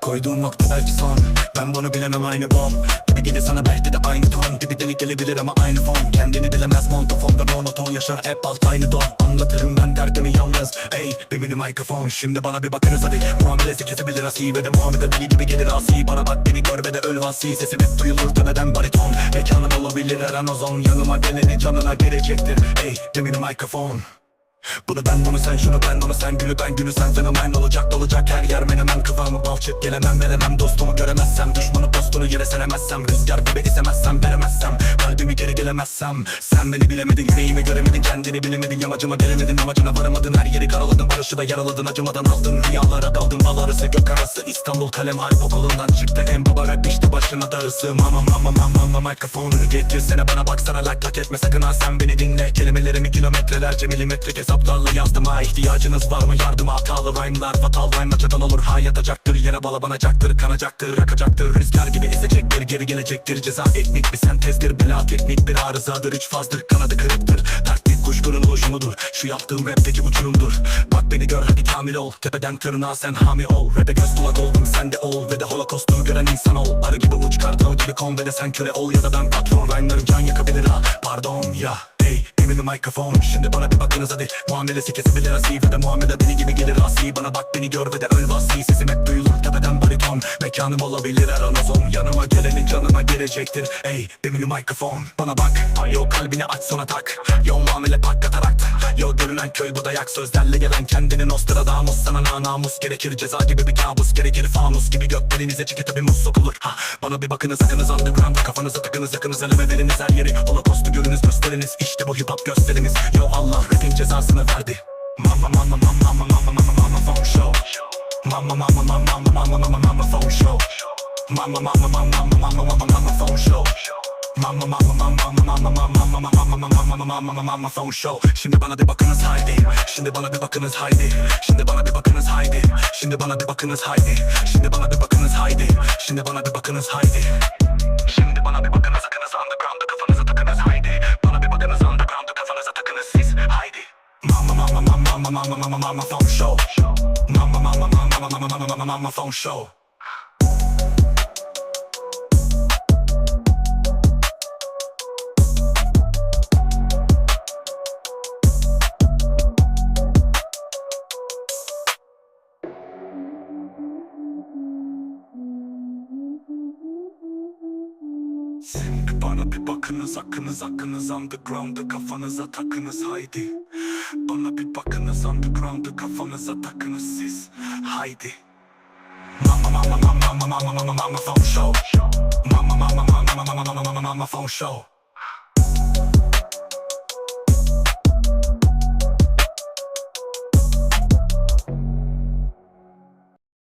Koyduğum nokta belki son. Ben bunu bilemem aynı bom. Gibi gidi sana belki de aynı ton. Gibi delik gelebilir ama aynı fon Kendini bilemez montofonda monoton Yaşar. Hep alt aynı don. Anlatırım ben derdimi yalnız. Ey bir mini mikrofon. Şimdi bana bir bakınız hadi. Muamelesi kesebilir asi Ve de Muhammed Ali gibi gelir asi Bana bak beni gör ve de öl vasi. Sesim hep duyulur tepeden bariton. Mekanım olabilir her an ozon. Yanıma geleni canına gelecektir. Ey bir mini mikrofon bunu ben bunu sen şunu ben onu sen gülü ben günü sen fenomen olacak dolacak her yer. Menemen kıvamı balçık gelemem veremem dostumu göremezsem düşmanı postunu yere seremezsem rüzgar gibi isemezsem veremezsem kalbimi geri gelemezsem. Sen beni bilemedin yüreğimi göremedin kendini bilemedin yamacıma gelemedin amacına varamadın her yeri karaladın barışı da yaraladın acımadan aldın rüyalara daldın bal arası gök arası İstanbul kalem harp okulundan çıktı en baba rap işte başına darısı mama mama mama mama mikrofonu getirsene bana baksana lak lak etme sakın ha sen beni dinle. Kelimelerimi kilometrelerce milimetrik hesaplarla yazdım ha ihtiyacınız var mı? Yardıma hatalı rhyme'lar fatal rhyme'la çatal olur ha yatacaktır yere balabanacaktır kanacaktır akacaktır rüzgar gibi esecektir geri gelecektir. Ceza etnik bir sentezdir bela teknik bir arızadır. Üç fazdır kanadı kırıktır. Taktik kuşkunun oluşumudur şu yaptığım rapteki uçurumdur. Bak beni gör hadi kamil ol. Tepeden tırnağa sen hami ol. Rap'e göz kulak oldum sen de ol. Ve de holocaust'u gören insan ol. Arı gibi uç kartal gibi kon. Ve de sen köle ol. Ya da ben patron. Rhyme'larım can yakabilir ha. Pardon ya Me the microphone. Şimdi bana bir bakınız hadi. Muamelesi kesebilir asi Ve de muamele beni gibi gelir asi Bana bak beni gör ve de öl vasi Sesim hep duyulur tepeden bariton. Mekanım olabilir her an ozon Yanıma gelenin canıma gelecektir. Me the microphone. Bana bak, yo kalbini aç sonra tak. Yo muamele pak katarakt Yo görünen köy bu dayak Sözlerle gelen kendini Nostradamus. Sana na namus gerekir Ceza gibi bir kabus gerekir. Fanus gibi göklerinize çiki tabi mus sokulur. Ha, Bana bir bakınız akınız underground Kafanıza takınız yakınız elime veriniz her yeri. Holocaust'u görünüz gösteriniz İşte bu hip hop gösteriniz Yo Allah rapin cezasını verdi Mama mama mama mama mama mama mama phone show Mama mama mama mama mama mama mama phone show Mama mama mama mama mama mama mama phone show mama mama mama mama mama mama mama mama mama mama mama phone show Şimdi bana bir bakınız haydi Şimdi bana bir bakınız haydi Şimdi bana bir bakınız haydi Şimdi bana bir bakınız haydi Şimdi bana bir bakınız haydi Şimdi bana bir bakınız haydi mama mama mama mama phone show Mama mama mama mama mama mama mama mama phone show Şimdi bana bir bakınız akınız akınız underground'ı kafanıza takınız haydi Bana bir bakınız underground'ı kafanıza takınız siz haydi Mama mama mama mama mama mama mama phone show Mama mama mama mama mama mama mama phone show